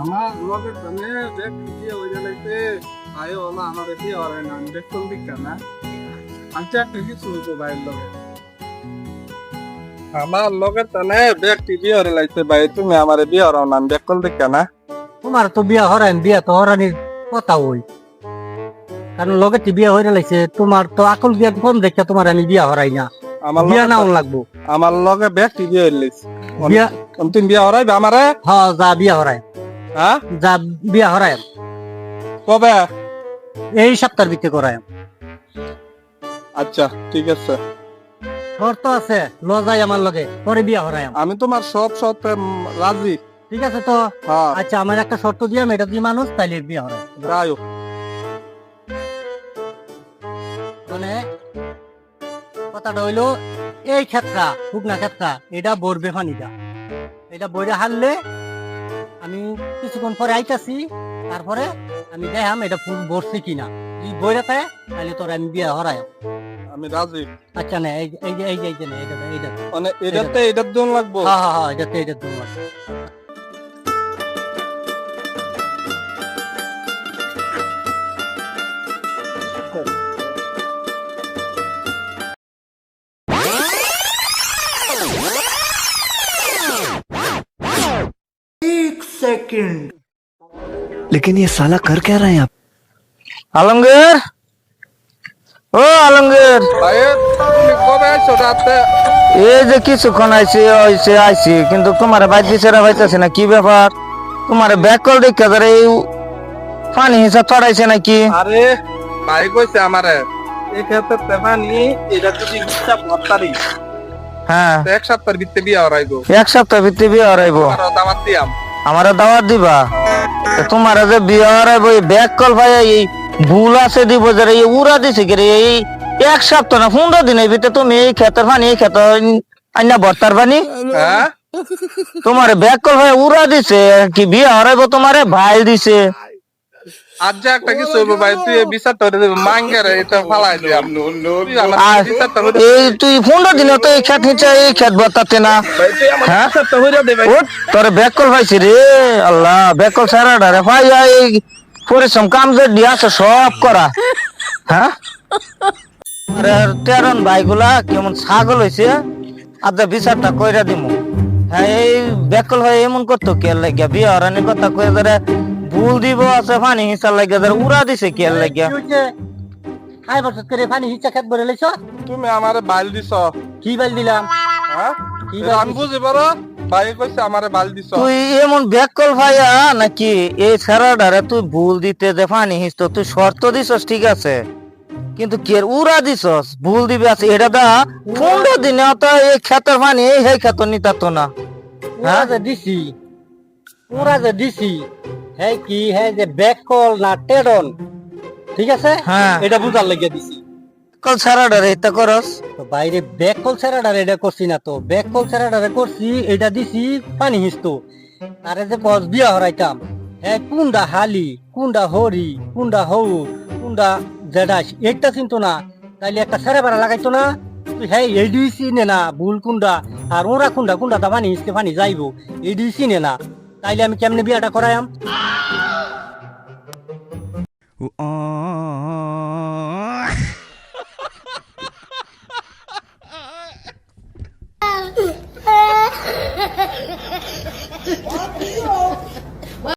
আমার দেখ হয়ে আয় ওলা হয় না দিকা না আমি চাকরি কিছু লগে আমার লগে তানে ব্যক্তি বিয়ে হয়ে লাইতে ভাই তুমি আমার বিয়ে হরাও না দিকা না তোমার তো বিয়া হরাইন বিয়া তো হরানির কথা হই কারণ লগে বিয়া হয়ে লাগছে তোমার তো আকল বিয়া কম দেখে তোমার আমি বিয়া হরাই না? আমার বিয়া নাও লাগবো। আমার লগে ব্যক্তি বিয়ে হয়ে লাইছে বিয়া তুমি বিয়ে হরাইবে আমারে? হ যা বিয়া হরাই। হ্যাঁ? যা বিয়া হরাই কবে? এই সপ্তাহের ভিতরে করাই আচ্ছা ঠিক আছে। শর্ত আছে ল যাই আমার লগে পরে বিয়া হরাই আমি তোমার সব উম, রাজি। ঠিক আছে তো? হ্যাঁ। আচ্ছা আমার একটা শর্ত দিয়াম এটা দিয়ে মানুষ তাইলে বিয়া হরাই যাই মানে কথাটা হইল এই ক্ষেত্রা শুকনা ক্ষেত্রা এটা বরবে পানিটা এটা বইরে হারলে আমি কিছুক্ষণ পরে আইতাছি তারপরে আমি দেখাম এটা ফুল বসছে কিনা। যদি বইরা থাকে তাহলে তোর আমি বিয়া হরাই আমি রাজি। আচ্ছা না এই এই যে এই যে এই যে না, এটা এইটা। মানে এটাতে এটার জন্য লাগবো? হ্যাঁ হ্যাঁ হ্যাঁ এটাতে এটা তোমার लेकिन ये साला कर क्या रहे हैं आप আলমগীর ও আলমগীর ভাই তুমি কবে আইছো রাতে এই যে কিছুক্ষণ আইছি আইছি আইছি কিন্তু তোমার বাইর দিছে পাইতেছে না কি ব্যাপার তোমার ব্যাক কল দেখে ধরে এই পানি হিসাব ছড়াইছে নাকি আরে ভাই কইছে আমারে এই ক্ষেত্রে তেমানি এটা যদি হিসাব হতারি হ্যাঁ এক সপ্তাহের ভিতরে বিয়ে হরাইবো এক সপ্তাহ ভিত্তি বিয়ে হারাইব আর দামাত দিয়াম আমার দাওয়াত দিবা? তোমার যে বিয়ে হারাইব এই ব্যাক কল ভাই এই ভুল আছে দিব যারা এই উড়া দিছে কি এই এক সপ্তাহ না পনেরো দিনের ভিতরে তুমি এই খেতের পানি এই খেতে আইনা বর্তার পানি? হ্যাঁ? তোমার ব্যাক কল ভাই উড়া দিছে কি বিয়ে হারাইব তোমারে ভাই দিছে। আজ যে একটা কিছু হইবো ভাই তুই এই বিচারটা এটা ফালাই তুই আমার আর বিচারটা করে এই তুই পনেরো দিনে তো এই খেত নিচে এই খেত বতাতে না। ভাই তুই আমার হ্যাঁ? তোর পাইছি রে আল্লাহ ডারে ভাই এই পরিশ্রম কাম যে দিয়াছে সব করা। হ্যাঁ? আরে তেরন ভাইগুলা কেমন ছাগল হইছে আদা বিচারটা কইরা দিমু। হ্যাঁ এই ব্যাকল হয়ে এমন করতো কে লাগিয়া বিয়ে হরানির কথা কয়ে ধরে ভুল দিব আছে পানি হিসার লাগিয়া ধরে উড়া দিছে কে লাগিয়া? খাই বছর করে পানি হিসা খেত বলে লাইছ? তুমি আমারে বাইল দিছ। কি বাল দিলাম? হ্যাঁ? কি আমি বুঝি পারো ভাই কইছে আমারে বাইল দিছ। তুই এমন ব্যাকল ভাইয়া নাকি? এই ছেড়াডারে তুই ভুল দিতে যে পানি হিসতো তুই শর্ত দিছস ঠিক আছে? কিন্তু কে উড়া দিছস? ভুল দিবে আছে এটা দা পনেরো দিনে তো এই ক্ষেতের পানি এই হে ক্ষেত নিতাতো না। হ্যাঁ? দিছি উড়া যে দিছি। হে কি হে যে ব্যাকল না টেডন ঠিক আছে? হ্যাঁ। এটা বুঝার লাগিয়ে দিছি। কল এটা করস। তো বাইরে ব্যাক কল এটা করছি না তো। ব্যাক কল ছাড়াডারে করছি এটা দিছি পানি হিসতো। আরে যে কস বিয়া হরাইতাম। হ্যাঁ কুন্ডা হালি কুন্ডা হরি কুন্ডা হৌ কুন্ডা জেডাস একটা চিনতো না। তাইলে একটা সেরে বেড়া লাগাইতো না। তুই হ্যাঁ এইডুই চিনে না ভুল কুন্ডা। আর ওরা কুন্ডা কুন্ডা তা পানি হিসতে পানি যাইবো। এইডুই চিনে না তাইলে আমি কেমনে বিয়াটা করাইম Oh.